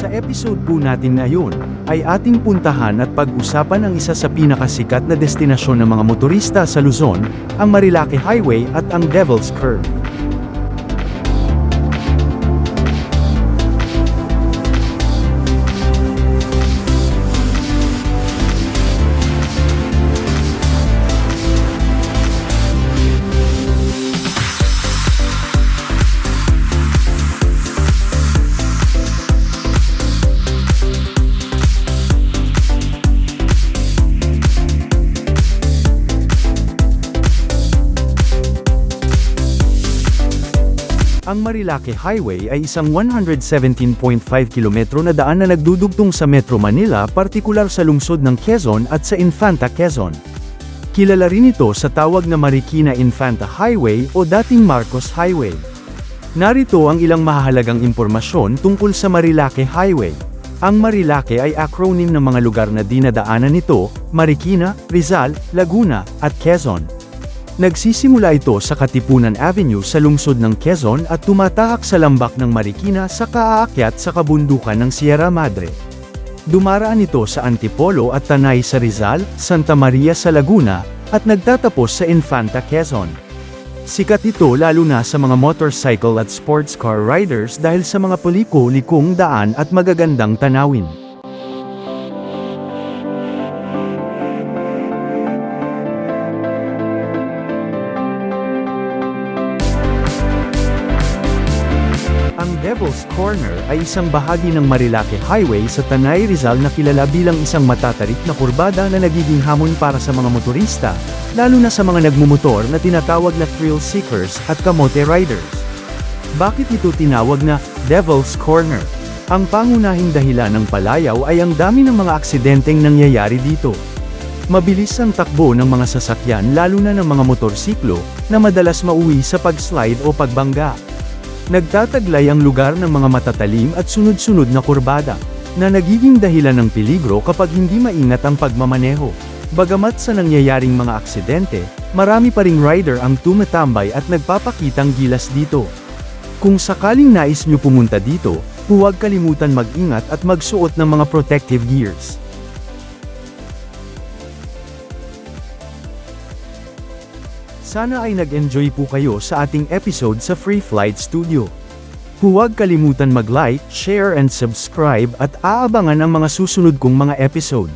Sa episode po natin ngayon, ay ating puntahan at pag-usapan ang isa sa pinakasikat na destinasyon ng mga motorista sa Luzon, ang Marilake Highway at ang Devil's Curve. Ang Marilake Highway ay isang 117.5 kilometro na daan na nagdudugtong sa Metro Manila partikular sa lungsod ng Quezon at sa Infanta Quezon. Kilala rin ito sa tawag na Marikina Infanta Highway o dating Marcos Highway. Narito ang ilang mahahalagang impormasyon tungkol sa Marilake Highway. Ang Marilake ay acronym ng mga lugar na dinadaanan nito, Marikina, Rizal, Laguna, at Quezon. Nagsisimula ito sa Katipunan Avenue sa lungsod ng Quezon at tumatahak sa lambak ng Marikina sa kaaakyat sa kabundukan ng Sierra Madre. Dumaraan ito sa Antipolo at Tanay sa Rizal, Santa Maria sa Laguna, at nagtatapos sa Infanta Quezon. Sikat ito lalo na sa mga motorcycle at sports car riders dahil sa mga paliko-likong daan at magagandang tanawin. Devil's Corner ay isang bahagi ng Marilake Highway sa Tanay Rizal na kilala bilang isang matatarik na kurbada na nagiging hamon para sa mga motorista, lalo na sa mga nagmumotor na tinatawag na thrill seekers at kamote riders. Bakit ito tinawag na Devil's Corner? Ang pangunahing dahilan ng palayaw ay ang dami ng mga aksidenteng nangyayari dito. Mabilis ang takbo ng mga sasakyan lalo na ng mga motorsiklo, na madalas mauwi sa pag-slide o pagbangga. Nagtataglay ang lugar ng mga matatalim at sunod-sunod na kurbada, na nagiging dahilan ng peligro kapag hindi maingat ang pagmamaneho. Bagamat sa nangyayaring mga aksidente, marami pa ring rider ang tumatambay at nagpapakitang gilas dito. Kung sakaling nais nyo pumunta dito, huwag kalimutan mag-ingat at magsuot ng mga protective gears. Sana ay nag-enjoy po kayo sa ating episode sa Free Flight Studio. Huwag kalimutan mag-like, share and subscribe at aabangan ang mga susunod kong mga episode.